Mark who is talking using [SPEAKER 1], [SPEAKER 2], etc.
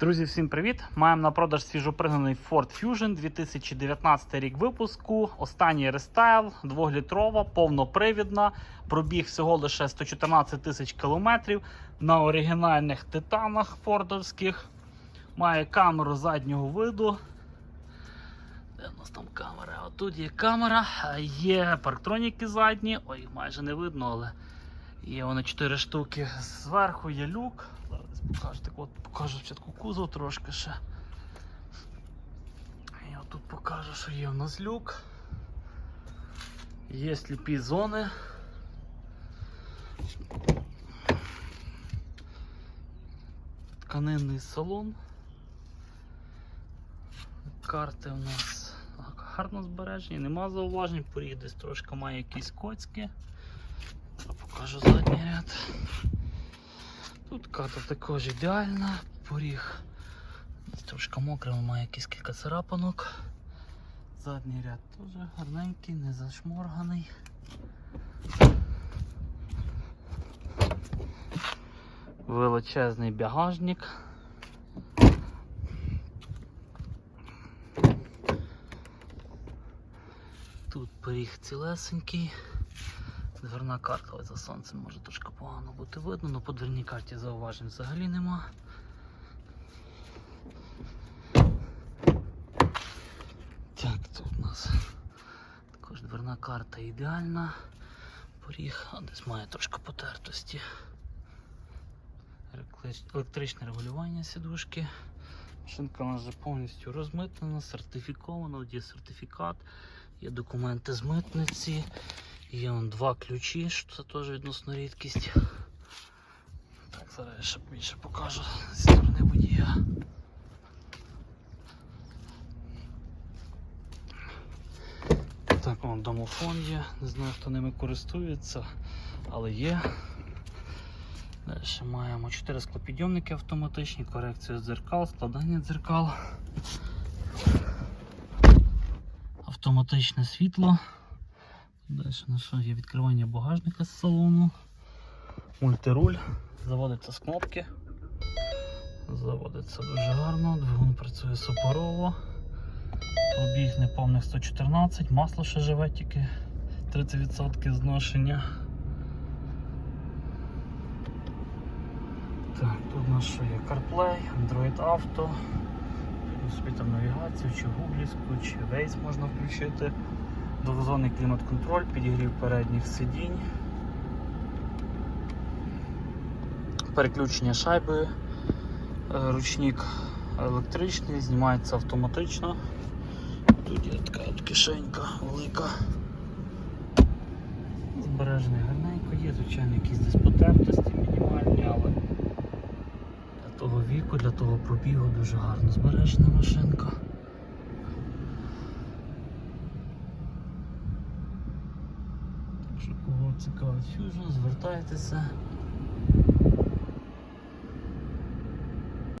[SPEAKER 1] Друзі, всім привіт! Маємо на продаж свіжопригнаний Ford Fusion 2019 рік випуску. Останній рестайл, 2-літрова, повнопривідна. Пробіг всього лише 114 тисяч кілометрів на оригінальних титанах фордовських. Має камеру заднього виду. Де у нас там камера? Отут є камера, є парктроніки задні. Ой, майже не видно, але є вони 4 штуки. Зверху є люк. Зараз покажу, так от покажу спочатку кузов трошки ще. І отут покажу, що є у нас люк. Є сліпі зони. Тканинний салон. Карти у нас гарно збережені, нема зауважень, поріг десь трошки має якісь коцьки. Покажу задній ряд. Тут карта також ідеальна, поріг трошки мокрий, має якісь кілька царапанок. Задній ряд теж гарненький, не зашморганий. Величезний багажник. Тут поріг цілесенький. Дверна карта ось за сонцем може трошки погано бути видно, але по дверній карті зауважень взагалі нема. Так, тут у нас також дверна карта ідеальна. Поріг, а десь має трошки потертості. Електричне регулювання сідушки. Машинка у нас вже повністю розмитнена, сертифікована, є сертифікат, є документи з митниці. Є он два ключі, що це теж відносно рідкість. Так, зараз я ще більше покажу зі сторони водія. Так, вон домофон є, не знаю хто ними користується, але є. Далі маємо 4 склопідйомники автоматичні, корекцію дзеркал, складання дзеркал. Автоматичне світло. Далі на що є відкривання багажника з салону. Мультируль. Заводиться з кнопки. Заводиться дуже гарно, двигун працює супорово. Пробіг неповних 114, масло ще живе тільки 30% зношення. Так, тут у нас що є CarPlay, Android Auto. Собі там навігацію, чи гуглівську, чи Waze можна включити. Двохзонний клімат-контроль, підігрів передніх сидінь, переключення шайби, е, ручник електричний, знімається автоматично. Тут є така от кишенька велика. Збережений гарненько, є, звичайно, якісь десь потертості мінімальні, але для того віку, для того пробігу дуже гарно збережена машинка. Якщо кого цікавить Fusion, звертайтеся.